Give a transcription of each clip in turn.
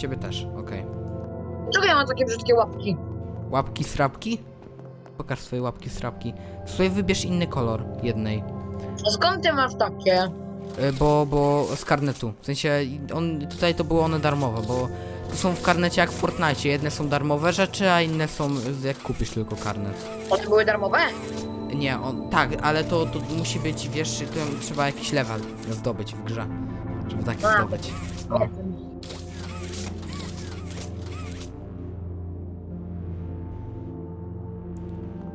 Ciebie też, okej. Czego ja mam takie brzydkie łapki? Łapki srapki? Pokaż swoje łapki srapki. Sobie wybierz inny kolor jednej. A skąd ty masz takie? Y, Bo, bo z karnetu. W sensie, on, tutaj to było one darmowe, bo to są w karnecie jak w Fortnite. Jedne są darmowe rzeczy, a inne są jak kupisz tylko karnet. One były darmowe? Nie, on, tak, ale to, to musi być, wiesz, to trzeba jakiś level zdobyć w grze, żeby taki A. zdobyć. No.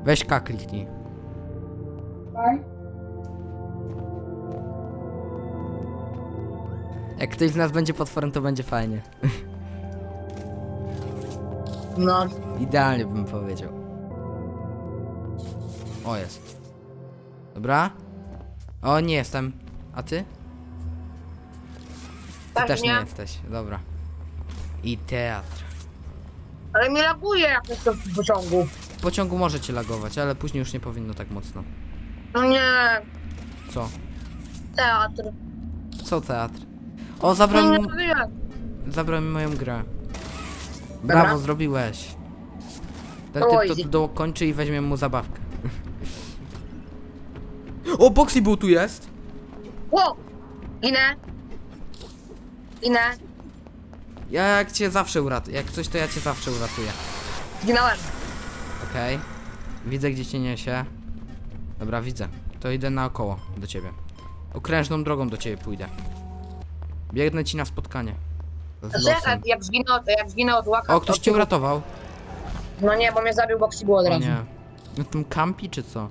Weź K kliknij. Jak ktoś z nas będzie potworem, to będzie fajnie. No, Idealnie bym powiedział. O, jest. Dobra. O, nie jestem. A ty? Ty tak też nie nie. jesteś. Dobra. I teatr. Ale mnie laguje jak jestem w pociągu. W pociągu może cię lagować, ale później już nie powinno tak mocno. No nie, Co? teatr. Co teatr? O, zabrał mi, no nie. zabrał mi moją grę. Dobra. Brawo, zrobiłeś. Ten To typ easy. to dokończy i weźmie mu zabawkę. o, Boxy Boo tu jest! Ło! Inę. Inę. Ja jak cię zawsze uratuję. Jak coś, to ja cię zawsze uratuję. Zginąłem. Okej. Widzę, gdzie cię niesie. Dobra, widzę. To idę naokoło do ciebie. Okrężną drogą do ciebie pójdę. Biegnę ci na spotkanie. Z Znaczy, jak, zginął, to jak zginął od łaka... O, ktoś cię uratował. No nie, bo mnie zabił Boxy było od O razu. nie. No tym kampi czy co?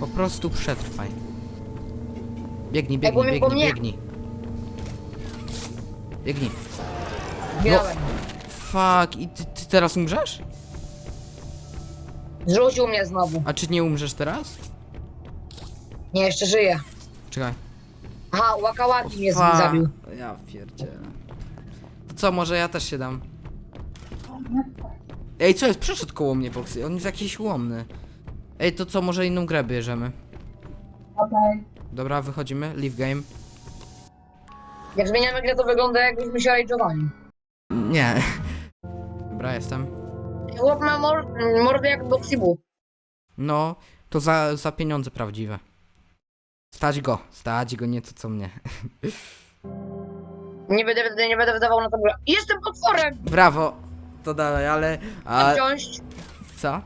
Po prostu przetrwaj. Biegnij, bo biegnij, mnie- bo biegnij, mnie- biegnij. Biegnij. Zginąłem. Fuck, i ty, ty teraz umrzesz? Zrzucił mnie znowu. A czy nie umrzesz teraz? Nie, jeszcze żyję. Czekaj. Aha, Waka Waki mnie Fa- zabił. Ja pierdzielę. To co, może ja też się dam? Ej, co jest? Przeszedł koło mnie Boxy. On jest jakiś ułomny. Ej, to co, może inną grę bierzemy? Okej. Dobra, wychodzimy. Leave game. Jak zmieniamy grę, to wygląda jakbyśmy się rajdżowali. Nie. Dobra, jestem. Chłop ma mor mordę jak Boo. No, to za, za pieniądze prawdziwe. Stać go, stać go, nie to co mnie. Nie będę, nie będę wydawał na to. Jestem potworem! Brawo! To dalej, ale... A, Wziąć. co?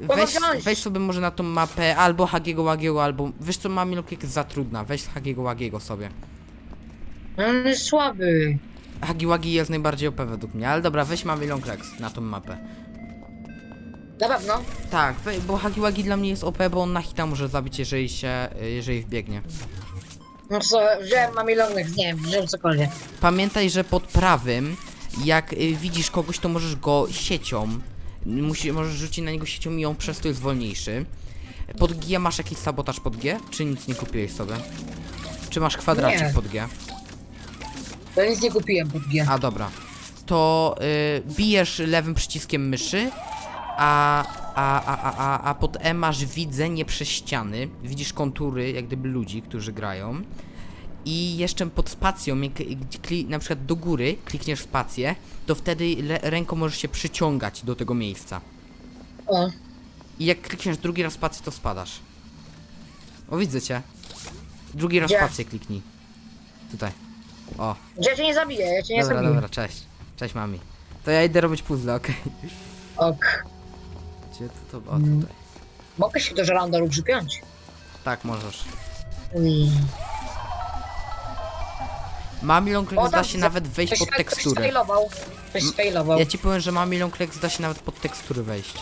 Kogo weź, wziąć? weź sobie może na tą mapę albo Hagiego Łagiego, albo... Wiesz co, Mamilok jest za trudna, weź Hagiego Łagiego sobie. On jest słaby. Hagi Łagi jest najbardziej OP według mnie, ale dobra, weź Mamilong Rex na tą mapę. Na pewno. Tak, we, bo Hagi Łagi dla mnie jest OP, bo on na hita może zabić, jeżeli się, jeżeli wbiegnie. No co, wziąłem mamilonek, nie wiem, wziąłem cokolwiek. Pamiętaj, że pod prawym, jak y, widzisz kogoś, to możesz go siecią. Musi, możesz rzucić na niego siecią i on przez to jest wolniejszy. Pod G masz jakiś sabotaż pod G? Czy nic nie kupiłeś sobie? Czy masz kwadracik Nie. pod G? Ja nic nie kupiłem pod G. A dobra. To y, bijesz lewym przyciskiem myszy, a, a, a, a, a, a pod E masz widzenie przez ściany. Widzisz kontury jak gdyby ludzi, którzy grają. I jeszcze pod spacją, jak kli, na przykład do góry klikniesz spację, to wtedy le, ręką możesz się przyciągać do tego miejsca. O, I jak klikniesz drugi raz spację, to spadasz. O, widzę cię. Drugi raz Gdzie? spację kliknij. Tutaj. O, ja cię nie zabiję, ja cię nie dobra, zabiję. dobra, cześć. Cześć mami. To ja idę robić puzzle, okej. Ok. Gdzie to to? O, Mm. tutaj. Mogę się do żerandalu przypiąć. Tak, możesz. Ui. Mami Long O, Legs da się nawet wejść pod ktoś tekstury. sfailował. Ktoś sfailował. Ja ci powiem, że Mami Long Legs da się nawet pod tekstury wejść.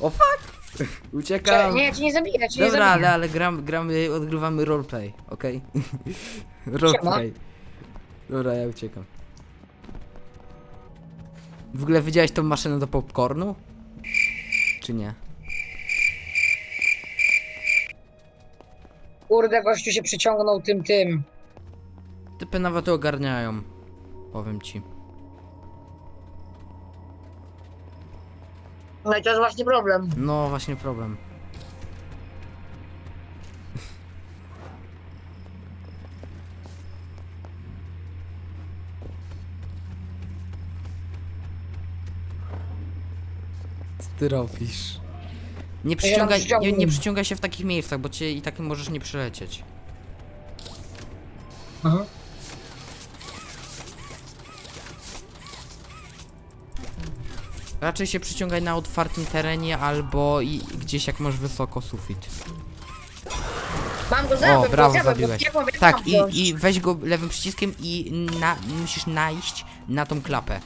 O fuck! Cze- Uciekam! Nie, cię nie zabiję, cię nie Dobra, ale, zabiję. ale gram, gramy, odgrywamy roleplay, okej? roleplay. Dobra, ja uciekam. W ogóle widziałeś tą maszynę do popcornu? Czy nie? Kurde, gościu się przyciągnął tym, tym. Typy nawet ogarniają. Powiem ci. No i to jest właśnie problem. No właśnie problem. Co ty robisz? Nie przyciągaj, nie, nie przyciągaj się w takich miejscach, bo cię i tak możesz nie przylecieć. Aha. Raczej się przyciągaj na otwartym terenie albo i gdzieś jak masz wysoko sufit. Mam go O, zjadłem, brawo, go zjadłem, zabiłeś. Tak, i, i weź go lewym przyciskiem i na, musisz najść na tą klapę.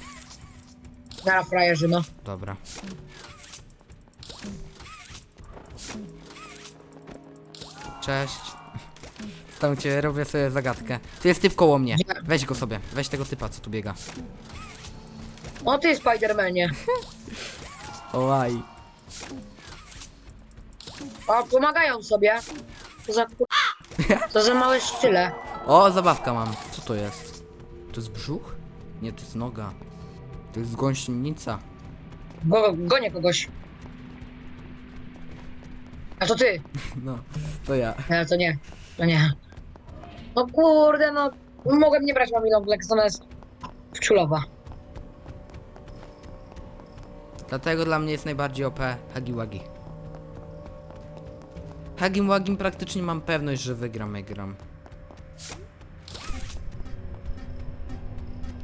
Na frajerzy, no. Dobra. Cześć. Tam cię robię sobie zagadkę. Tu jest typ koło mnie. Weź go sobie. Weź tego typa, co tu biega. O ty, Spidermanie. Ołaj. O, pomagają sobie. To za. To za małe szczyle. O, zabawka mam. Co to jest? To jest brzuch? Nie, to jest noga. To jest gąsienica. Go, gonię kogoś. A to ty. No, to ja. Nie, to nie. To nie. No kurde, no. Mogłem nie brać Mamilą Black, ona jest wczulowa. Dlatego dla mnie jest najbardziej OP Hagiwagi. Hagim Wagim praktycznie mam pewność, że wygram jak gram.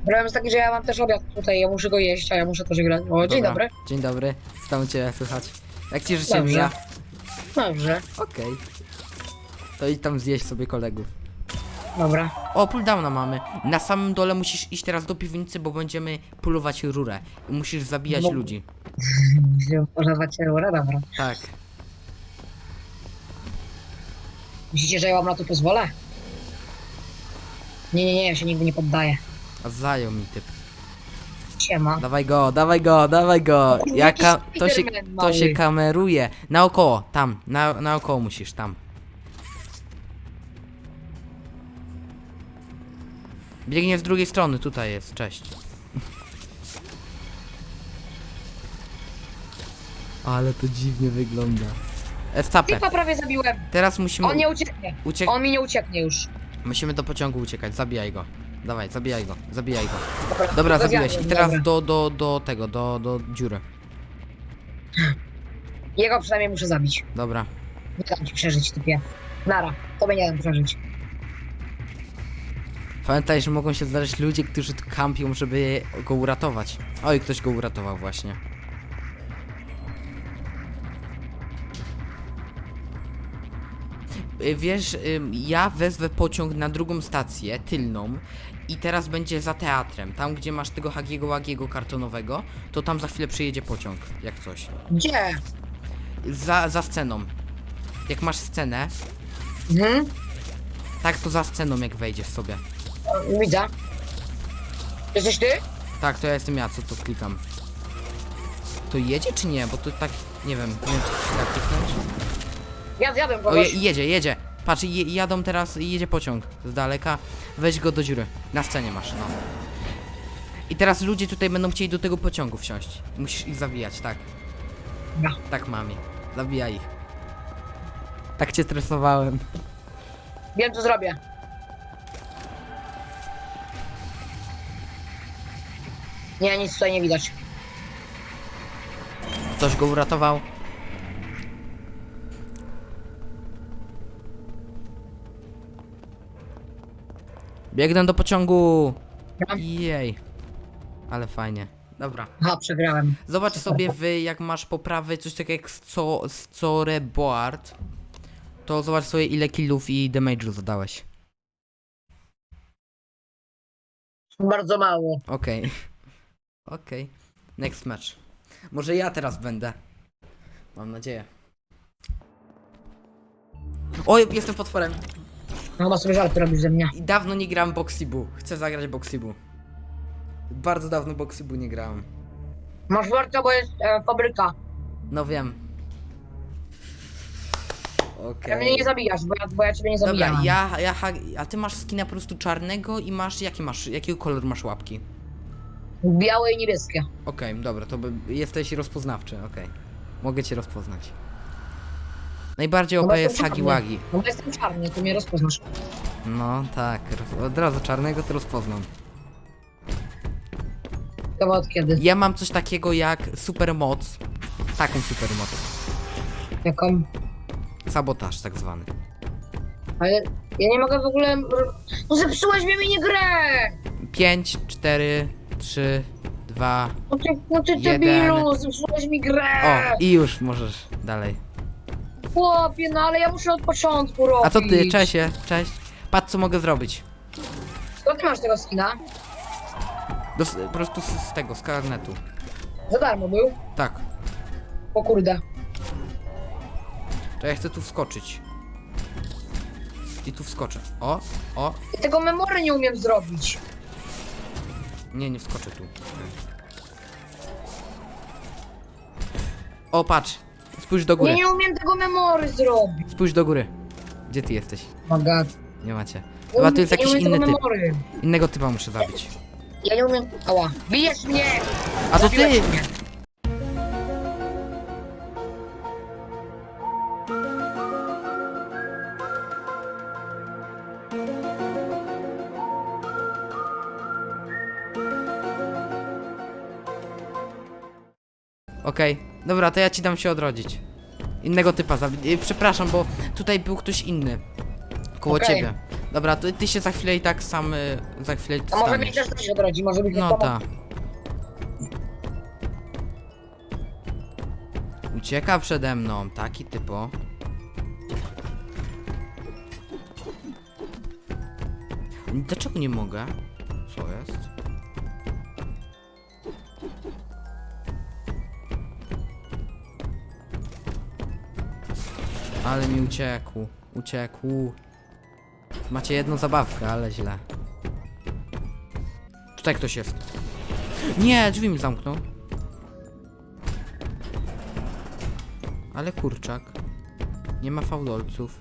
Problem jest taki, że ja mam też obiad tutaj, ja muszę go jeść, a ja muszę też grać. O, dzień Dobra. dobry. Dzień dobry. Stąd cię słychać. Jak ci życie Dobrze. mija? Dobrze, Okej. To idź tam zjeść sobie kolegów. Dobra. O, pulldowna mamy. Na samym dole musisz iść teraz do piwnicy, bo będziemy polować rurę. I musisz zabijać No. ludzi. Pożawać się rurę, dobra. Tak. Myślicie, że ja wam na to pozwolę? Nie, nie, nie, ja się nigdy nie poddaję. A zajął mi typ. Siema. Dawaj go, dawaj go, dawaj go. Jakiś Jaka, to się, Spiderman to się kameruje. Naokoło, tam, na, naokoło musisz, tam. Biegnie z drugiej strony, tutaj jest, cześć. Ale to dziwnie wygląda. Estapę. Typa prawie zabiłem. Teraz musimy, On nie ucieknie. uciek On mi nie ucieknie już. musimy do pociągu uciekać, zabijaj go. Dawaj, zabijaj go, zabijaj go. Dobra, Dobra, zabiłeś. I teraz do, do, do tego, do, do dziury. Jego przynajmniej muszę zabić. Dobra. Nie dam ci przeżyć, typie. Nara, to nie dam przeżyć. Pamiętaj, że mogą się zdarzyć ludzie, którzy tu kampią, żeby go uratować. Oj, ktoś go uratował właśnie. Y, Wiesz, ym, ja wezwę pociąg na drugą stację, tylną i teraz będzie za teatrem, tam gdzie masz tego Hagiego Łagiego kartonowego, to tam za chwilę przyjedzie pociąg, jak coś. Gdzie? Za, za sceną. Jak masz scenę, Mhm. tak to za sceną jak wejdziesz sobie. Widzę. Jesteś ty? Tak, to ja jestem ja, co tu klikam. To jedzie czy nie? Bo to tak, nie wiem, nie wiem czy to da kliknąć. Ja zjadłem O, je, kogoś. jedzie, jedzie. Patrz, je, jadą teraz, jedzie pociąg z daleka. Weź go do dziury. Na scenie masz, no. I teraz ludzie tutaj będą chcieli do tego pociągu wsiąść. Musisz ich zabijać, tak. No. Tak, mami. Zabijaj ich. Tak cię stresowałem. Wiem co zrobię. Nie, nic tutaj nie widać. Ktoś go uratował. Biegnę do pociągu. Jej. Ale fajnie. Dobra. Aha, przegrałem. Zobacz sobie wy, jak masz poprawy coś takiego jak sco, scoreboard. To zobacz sobie ile killów i damage'u zadałeś. Bardzo mało. Okej. Okej. Next match. Może ja teraz będę. Mam nadzieję. Oj, jestem potworem. No chyba sobie żarty robisz ze mnie. I dawno nie grałem Boxibu. Chcę zagrać Boxibu. Bardzo dawno Boxibu nie grałem. Masz warto, bo jest e, fabryka. No wiem. Ja Okej. mnie nie zabijasz, bo ja, bo ja ciebie nie Dobra, zabijam. ja, ja, ha- a ty masz skina po prostu czarnego i masz, jaki masz, jakiego kolor masz łapki? Białe i niebieskie. Okej, dobra, to by, jesteś rozpoznawczy, okej. Mogę cię rozpoznać. Najbardziej No OP jest czarny. Wagi. No bo jestem czarny, ty mnie rozpoznasz. No tak, roz- od razu czarnego to rozpoznam. Ciekawe od kiedy. Ja mam coś takiego jak super moc. Taką super moc. Jaką? Sabotaż tak zwany. Ale ja nie mogę w ogóle... No zepsułeś mi minigrę! 5, 4, 3, 2. No ty, no ty Jeden. debilu, zepsułeś mi grę! O, i już możesz dalej. Chłopie, no ale ja muszę od początku robić. A co ty? Cześć, cześć. Patrz co mogę zrobić. Skąd ty masz tego skina? Dos po prostu z, z tego, z karnetu. Za darmo był? Tak. O kurde. To ja chcę tu wskoczyć. I tu wskoczę. O, o. Ja tego memory nie umiem zrobić. Nie, nie wskoczę tu. O, patrz. Spójrz do Ja góry. nie umiem tego memory zrobić. Spójrz do góry. Gdzie ty jesteś? Oh my god. Nie macie. Chyba tu jest ja nie jakiś umiem inny tego typ. memory. Innego typa muszę zabić. Ja nie umiem... Ała. Bijesz mnie! A to ty! Zabiłeś mnie. Okej, dobra, to ja ci dam się odrodzić. Innego typa zabić. Przepraszam, bo tutaj był ktoś inny. Koło Okej. ciebie. Dobra, to ty się za chwilę i tak sam y, za chwilę A może mi staniesz. też coś odrodzi, może być No pomoc. ta. Ucieka przede mną, taki typo. Dlaczego nie mogę? Co jest? Ale mi uciekł. Uciekł. Macie jedną zabawkę, ale źle. Tutaj ktoś jest. Nie, drzwi mi zamknął. Ale kurczak. Nie ma fałdolców.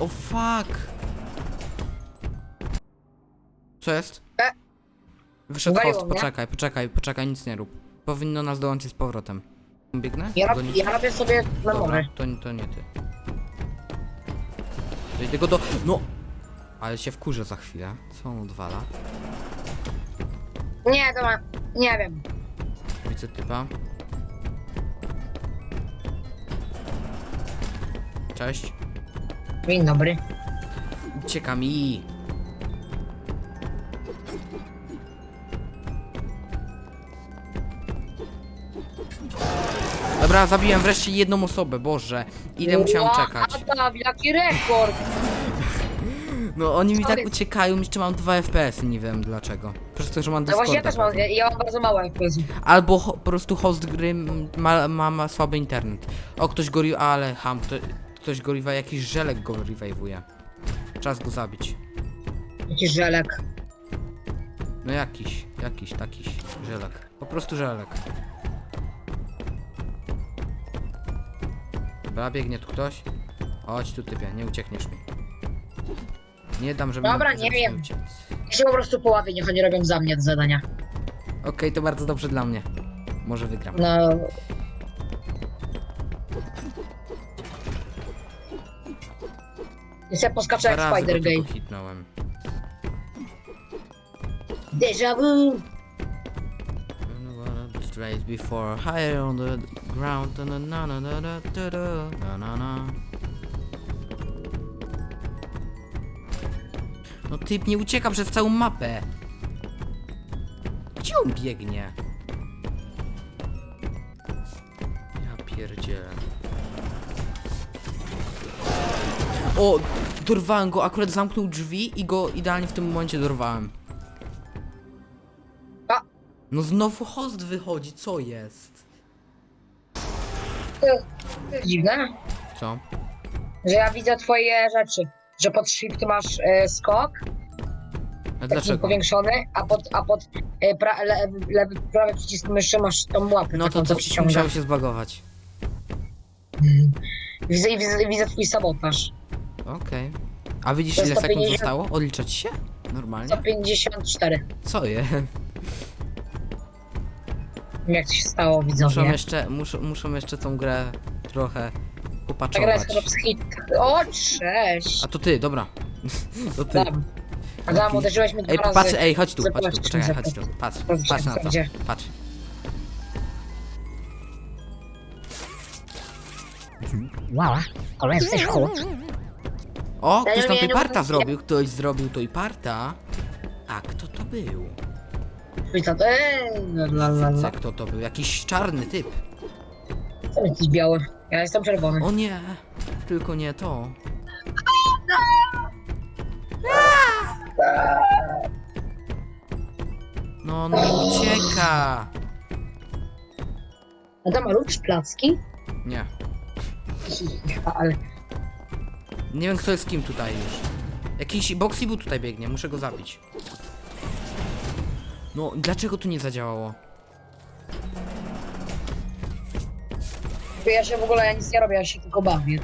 O fuck! Co jest? E. Wyszedł host, mnie. poczekaj, poczekaj, poczekaj, nic nie rób. Powinno nas dołączyć z powrotem. Biegnę? Ja, rob, ja robię sobie Dobra, memory. to, to nie ty. To idę go do... No! Ale się wkurzę za chwilę. Co on odwala? Nie, to ma... Nie wiem. Widzę typa. Cześć. Dzień dobry. Ucieka mi. Dobra, zabiłem wreszcie jedną osobę, Boże. Ile musiałem czekać? Adam, jaki rekord! No oni mi tak uciekają, jeszcze mam 2 FPS, nie wiem dlaczego. Przez to, że mam No właśnie ja też mam, ja, ja mam bardzo mało FPS. Albo ho, po prostu host gry ma, ma, ma słaby internet. O, ktoś go... re- Ale ham, kto, ktoś go revive, jakiś żelek go revive'uje. Czas go zabić. Jakiś żelek. No jakiś, jakiś, takiś żelek. Po prostu żelek. Dobra, biegnie tu ktoś. Chodź tu typie, nie uciekniesz mi. Nie dam, żeby... Dobra, nie wiem. uciec. Ja się po prostu poławię, niech oni robią za mnie te zadania. Okej, to bardzo dobrze dla mnie. Może wygram. No... Ja sobie poskaczę Dwa jak razy go Spider Gay. tylko hitnąłem. Deja vu! before higher on the ground. Na na na na na na na na. No typ nie ucieka przez całą mapę. Gdzie on biegnie? Ja pierdzielę. O, dorwałem go, akurat zamknął drzwi i go idealnie w tym momencie dorwałem. No znowu host wychodzi, co jest? Dziwne, Co? że ja widzę twoje rzeczy. Że pod shift masz e, skok, A taki dlaczego? powiększony, a pod, a pod e, pra, le, lewy, prawy przycisk myszy masz tą łapę No to taką, to co przyciąga. musiało się zbagować. Mhm. Widzę, widzę, widzę twój sabotaż. Okej. A widzisz To ile sekund 150. zostało? Odlicza ci się? Normalnie? 154. Co je? Nie wiem, Jak to się stało, Muszą widzowie. jeszcze, muszą, muszą jeszcze tą grę trochę Ta gra jest chyba z hit. O, cześć! A to ty, dobra. To ty. Adam, uderzyłeś mnie dwa Ej, razy. patrz, ej, chodź tu, chodź tu, poczekaj, chodź tu, patrz, Zobaczcie, patrz na to, gdzie? patrz. Wow, ale jesteś chłop. O, ktoś nie tam nie parta mogę- zrobił, ktoś zrobił to i parta. A kto to był? I eee, la, la, la, la. Co, kto to był? Jakiś czarny typ. To jakiś biały. Ja jestem czerwony. O nie, tylko nie to. No mi ucieka. A lubisz placki? Nie. Ale Nie wiem kto jest kim tutaj już. Jakiś Boxy był tutaj biegnie, muszę go zabić. No, dlaczego tu nie zadziałało? ja się w ogóle ja nic nie robię, ja się tylko bawię.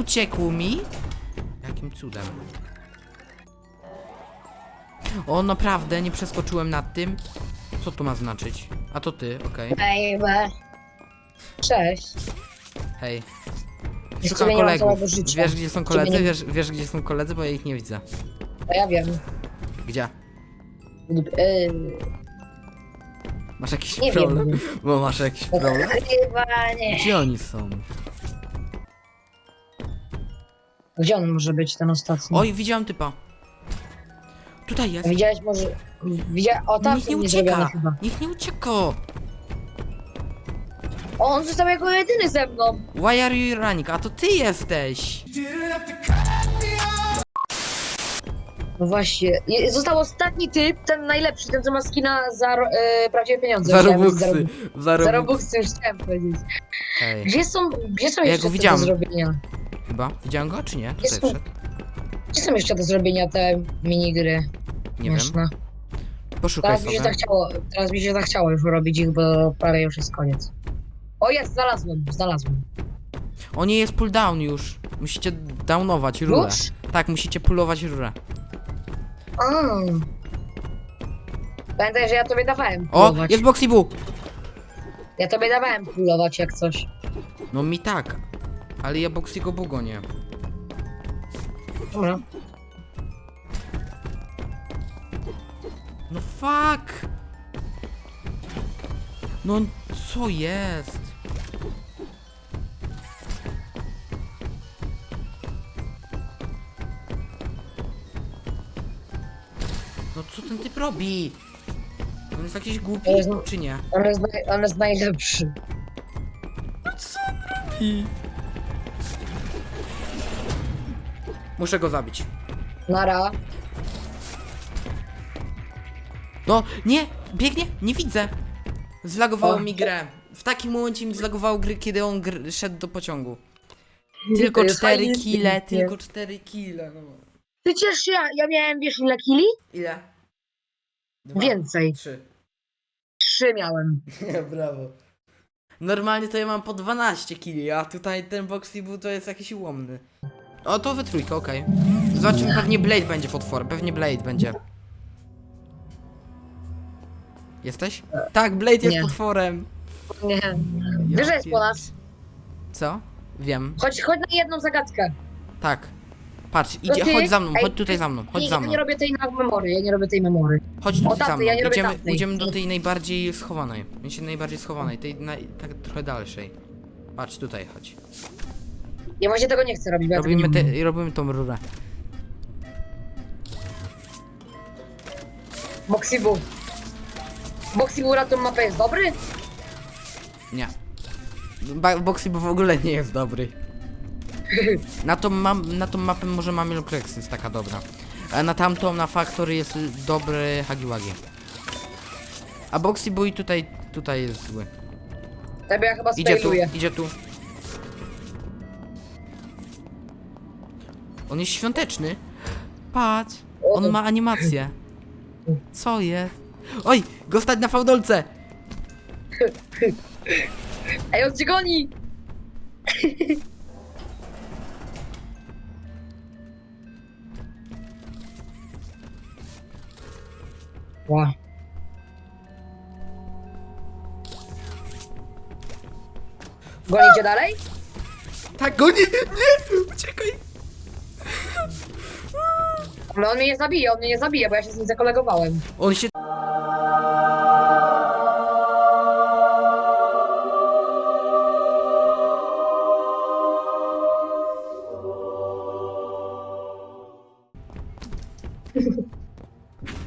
Uciekł mi? Jakim cudem? O, naprawdę, nie przeskoczyłem nad tym. Co to ma znaczyć? A to ty, okej. Baby. Cześć. Hej. Bez Szukam ciebie nie mam kolegów. całego życia. Wiesz gdzie są ciebie koledzy? nie- Wiesz, wiesz gdzie są koledzy, bo ja ich nie widzę. A ja wiem. Gdzie? Yy, Masz jakiś nie problem? wiem. Bo masz jakiś problem? Chyba nie. Gdzie oni są? Gdzie on może być, ten ostatni? Oj, widziałem typa. Tutaj jest. Widziałeś może... Widzia... O, tam Niech są nie niezrobione ucieka! chyba. Niech nie ucieka! O, on został jako jedyny ze mną. Why are you running? A to ty jesteś! No właśnie. Je- Został ostatni typ, ten najlepszy, ten co ma skina za ro- e, prawdziwe pieniądze. Za robuxy. Za Za robuxy. robuxy już chciałem powiedzieć. Hej. Gdzie są, gdzie są Ja jeszcze go te widziałem. do zrobienia? Chyba. Widziałem go, czy nie? Tutaj Jest tu. wszedł. Gdzie są jeszcze do zrobienia te minigry? Nie wiem. Poszukaj Teraz mi się sobie. zachciało, teraz mi się zachciało już robić ich, bo prawie już jest koniec. O jest, znalazłem, znalazłem. O nie, jest pulldown już. Musicie downować rurę. Już? Tak, musicie pullować rurę. A. Pamiętaj, że ja tobie dawałem O, pullować. jest Boxy Boo! Ja tobie dawałem pullować jak coś. No mi tak. Ale ja Boxy'ego Bugo nie. Dobra. No fuck! No co jest? Ten typ robi? On jest jakiś głupi, To jest- czy nie? On jest, naj, on jest najlepszy. Co on robi? Muszę go zabić. Nara. No, nie! Biegnie! Nie widzę! Zlagowało O. mi grę. W takim momencie mi zlagowało gry, kiedy on gr- szedł do pociągu. To Tylko jest cztery kile, tylko cztery kile, no. Przecież ja, ja miałem, wiesz ile kili? Ile? Dwa. Więcej. Trzy. Trzy miałem. Nie, brawo. Normalnie to ja mam po 12 kili, a tutaj ten Boxy to jest jakiś ułomny. O, to we trójkę, okej. Zobaczymy, pewnie Blade będzie potworem, pewnie Blade będzie. Jesteś? Tak, Blade jest Nie. potworem. Nie. Ja że jest pier- po nas. Co? Wiem. Chodź, chodź na jedną zagadkę. Tak. Patrz, idzie, ty? chodź za mną, Ej, chodź tutaj za mną, chodź nie, za ja mną. nie robię tej na memory, ja nie robię tej memory. Chodź O, tutaj za tamtej, mną. ja nie robię Idziemy, idziemy do tej najbardziej schowanej. Się najbardziej schowanej, tej naj, tak trochę dalszej. Patrz, tutaj chodź. Ja właśnie tego nie chcę robić, bo ja tego Robimy, nie te, umiem. robimy tą rurę. Boxibu. Boxibu na tą mapę jest dobry? Nie. Ba- Boxy bo w ogóle nie jest dobry. Na tą, mam, na tą mapę może mamy Lucrex jest taka dobra. A na tamtą, na Factory jest dobry Hagiwagi. A Boxy Boy tutaj, tutaj jest zły. Tebe ja chyba Idzie tu, spejluję. idzie tu. On jest świąteczny. Patrz, on ma animację. Co jest? Oj, go stać na fałdolce! Ej, on cię goni! Ła. Gonicie dalej? Tak, go nie, nie, uciekaj! Ale on mnie nie zabije, on mnie nie zabije, bo ja się z nim zakolegowałem. On się...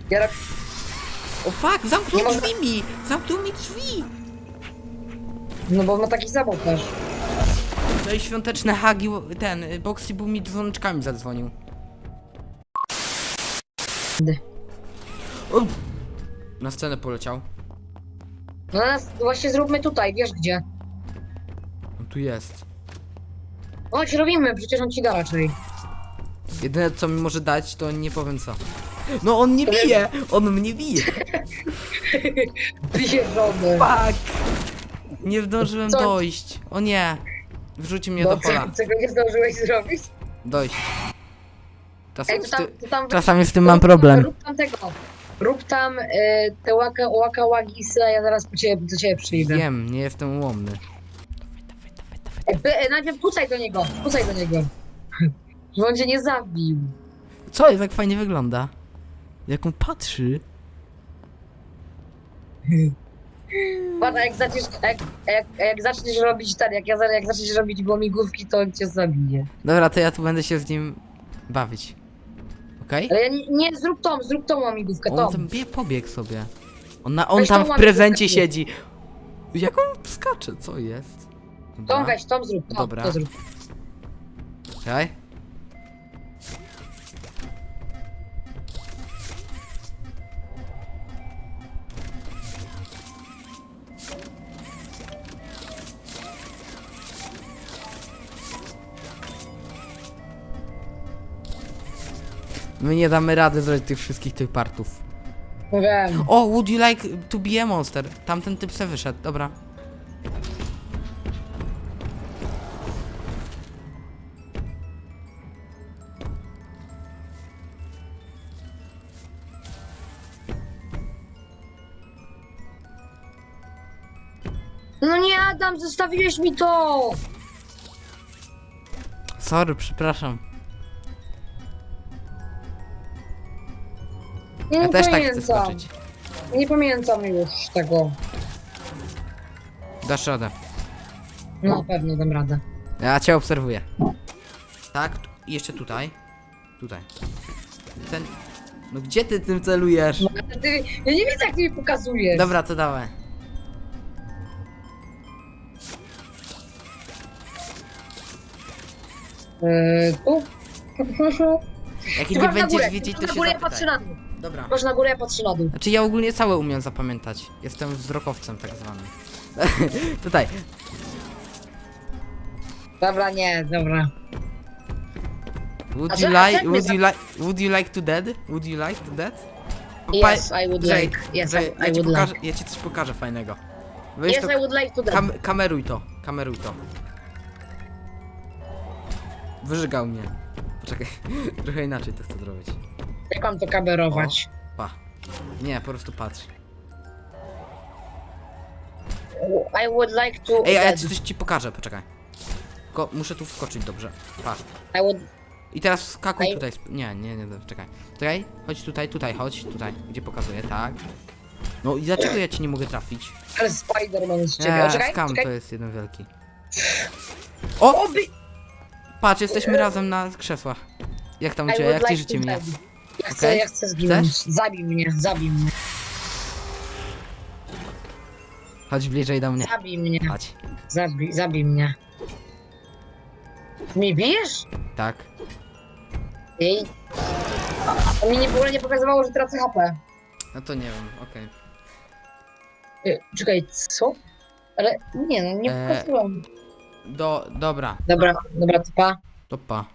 Ja rob... O fuck, zamknął Nie można- drzwi mi! Zamknął mi drzwi! No bo ma taki sabotaż. No i świąteczne hagi, ten, y, Boxy był mi dzwoneczkami zadzwonił. O! Na scenę poleciał. No nas właśnie zróbmy tutaj, wiesz gdzie. On tu jest. Chodź, robimy, przecież on ci da raczej. Jedyne co mi może dać, to nie powiem co. No on nie bije! On mnie bije! Bije żony. Fuck! Nie zdążyłem Co? dojść. O nie! Wrzuci mnie No, do pola. czego nie zdążyłeś zrobić? Dojść. Ej, Czasami to z, tam, ty... to tam Czasami z tym mam problem. Rób tam tego. Rób tam y, te łaka, łaka łagisy, a ja zaraz po ciebie, do ciebie przyjdę. Wiem, nie jestem ułomny. Ej, by- e, najpierw pucaj do niego, pucaj do niego. Żeby on cię nie zabił. Co? Jak fajnie wygląda. Jak on patrzy. Patrz, a jak zaczniesz, jak, jak, jak zaczniesz robić ten, jak, ja, za- jak zaczniesz robić łamigłówki, to on cię zabije. Dobra, to ja tu będę się z nim bawić. Okej? Ale ja nie, nie zrób tą, zrób tą łamigłówkę, tą. On tam bie, pobiegł sobie. On, na, on Weź tam w prezencie siedzi. Jak on skacze? Co jest? Tą weź, tą zrób, tą, Dobra. to zrób. My nie damy rady zrobić tych wszystkich tych partów. No wiem. O, would you like to be a monster? Tamten typ se wyszedł, dobra. No nie, Adam, zostawiłeś mi to! Sorry, przepraszam. Ja nie też tak chcę pamiętam. skoczyć. Nie pamiętam już tego. Dasz radę. No, na pewno dam radę. Ja cię obserwuję. Tak, tu- i jeszcze tutaj. Tutaj. Ten... No gdzie ty tym celujesz? No, ale ty, ja nie widzę, jak ty mi pokazujesz. Dobra, to dawaj. Eee, tu? Jak Ty nie na będziesz górę, ty to na się górę, ja patrzę na dół. Dobra. Masz na górę, ja patrzę na dół. Znaczy ja ogólnie całe umiem zapamiętać. Jestem wzrokowcem tak zwanym. tutaj. Dobra, nie, dobra. Would A you like, jak mnie would you like, would you like to dead? Would you like to dead? Yes, I would Jake, like. Yes, Jake, I, ja, I ci would pokażę, like. ja ci coś pokażę fajnego. Weź Yes, to, I would like to kam, kameruj to, kameruj to. Wyżygał mnie. Poczekaj, trochę inaczej to chcę zrobić. Jak mam to kamerować? Pa. Nie, po prostu patrz. I would like to Ej, a ja ci coś ci pokażę, poczekaj. Tylko muszę tu wskoczyć dobrze. Patrz. I would... I teraz skakuj Ej. tutaj. sp- Nie, nie, nie, czekaj. Czekaj, chodź tutaj, tutaj, chodź, tutaj, gdzie pokazuję, tak. No i dlaczego ja ci nie mogę trafić? Ale Spider-Man z ciebie. Nie, o, czekaj, skam czekaj. to jest jeden wielki. O! Patrz, jesteśmy razem na krzesłach. Jak tam u I ciebie, would jak ci like życie to mnie? Ja chcę, Okej? ja chcę zginąć. Zabij mnie, zabij mnie, Chodź bliżej do mnie. zabij mnie, Chodź. zabij, zabij mnie. Mi bijesz? Tak. Ej. A mi nie, w ogóle nie pokazywało, że tracę HP. No to nie wiem, okej. Ej, Czekaj, co? Ale nie no, nie pokazywało. Do, dobra, Dobra, dobra, typa. to pa.